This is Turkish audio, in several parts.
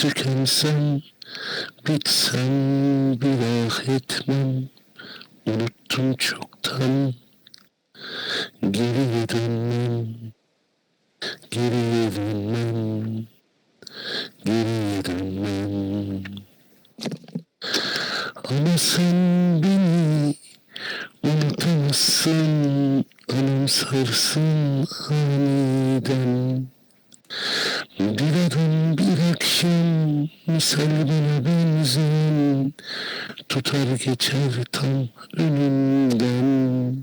tükensem Bitsem bir ah etmem Unuttum çoktan Geriye dönmem Geriye dönmem Geriye dönmem. Ama sen beni unutamazsın Anımsarsın aniden. Bir adım bir akşam misal bana benzeyen Tutar geçer tam önümden.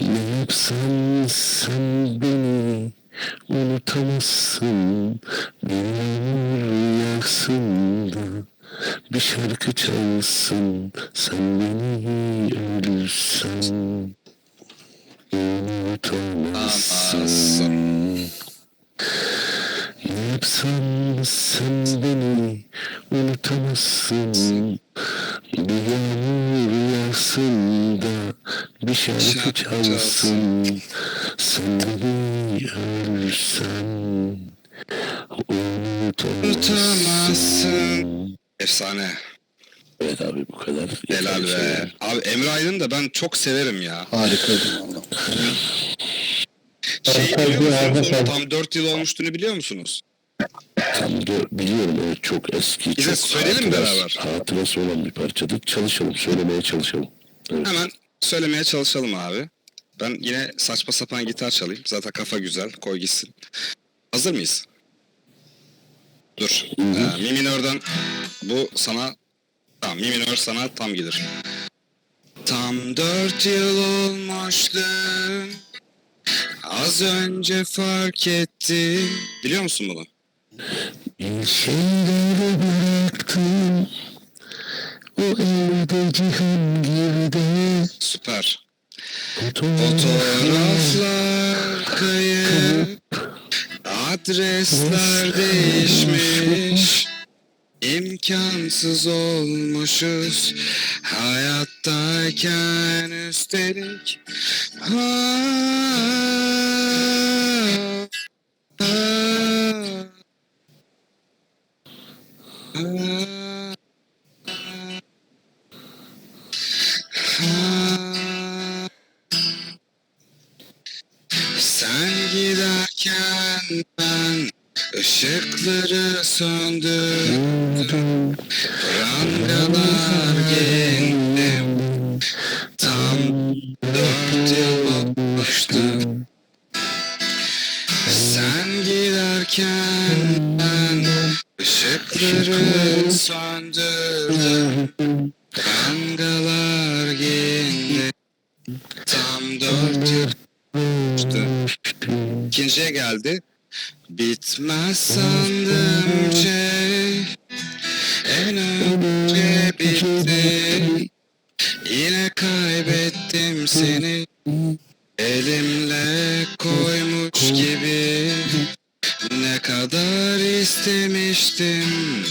Ne yapsan sen beni unutamazsın Bir yağmur yağsın da bir şarkı çalsın Sen beni ölürsen unutamazsın Ne yapsan sen beni unutamazsın Bir yağmur yağsın da bir şarkı çalsın Sen beni ölürsen unutamazsın Efsane. Evet abi bu kadar. Helal Yeterli be. şey. Abi Emre Aydın da ben çok severim ya. Şeyi Harikaydı, biliyor musunuz? harika. Tam 4 yıl olmuştuğunu biliyor musunuz? Tam da biliyorum evet çok eski. Bize çok söyleyelim hatırası- beraber. Hatırası olan bir parçadır. Çalışalım söylemeye çalışalım. Evet. Hemen söylemeye çalışalım abi. Ben yine saçma sapan gitar çalayım. Zaten kafa güzel. Koy gitsin. Hazır mıyız? Dur. Hı hı. Ee, mi minörden bu sana tamam mi minör sana tam gelir. Tam dört yıl olmuştu. Az önce fark ettim. Biliyor musun bunu? Bir şeyleri bıraktım. O evde Cihangir'de Süper. fotoğraflar kayıp, adresler değişmiş. İmkansız olmuşuz hayattayken üstelik. Ha, Sen giderken ben ışıkları söndürdüm. Prangalar giyindim. Tam dört yıl olmuştu. Sen giderken ışıkları söndürdüm. Prangalar giyindim. Tam dört yıl İkinciye geldi. Bitmez sandım şey En önce bitti Yine kaybettim seni Elimle koymuş gibi kadar istemiştim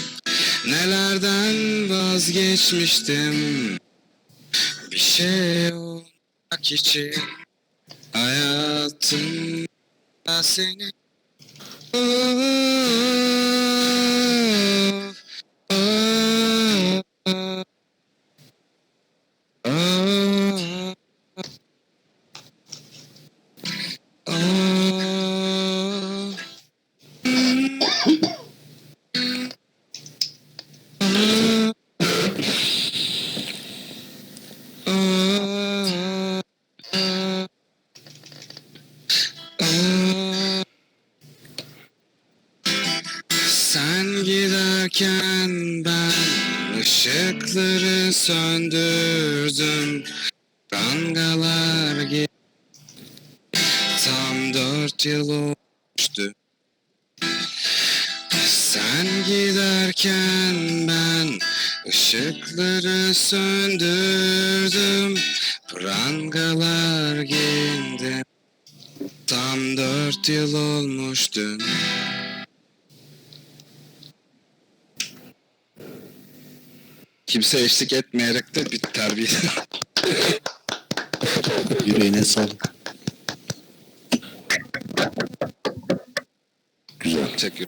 Nelerden vazgeçmiştim Bir şey olmak için Hayatımda seni Oh, oh, oh, oh, oh. Sen giderken ben ışıkları söndürdüm. Prangalar gi- Tam dört yıl olmuştu. Sen giderken ben ışıkları söndürdüm. Prangalar giyindim. Tam dört yıl olmuştu. Kimse eşlik etmeyerek de bir terbiye. Yüreğine sağlık. Güzel. Teşekkür.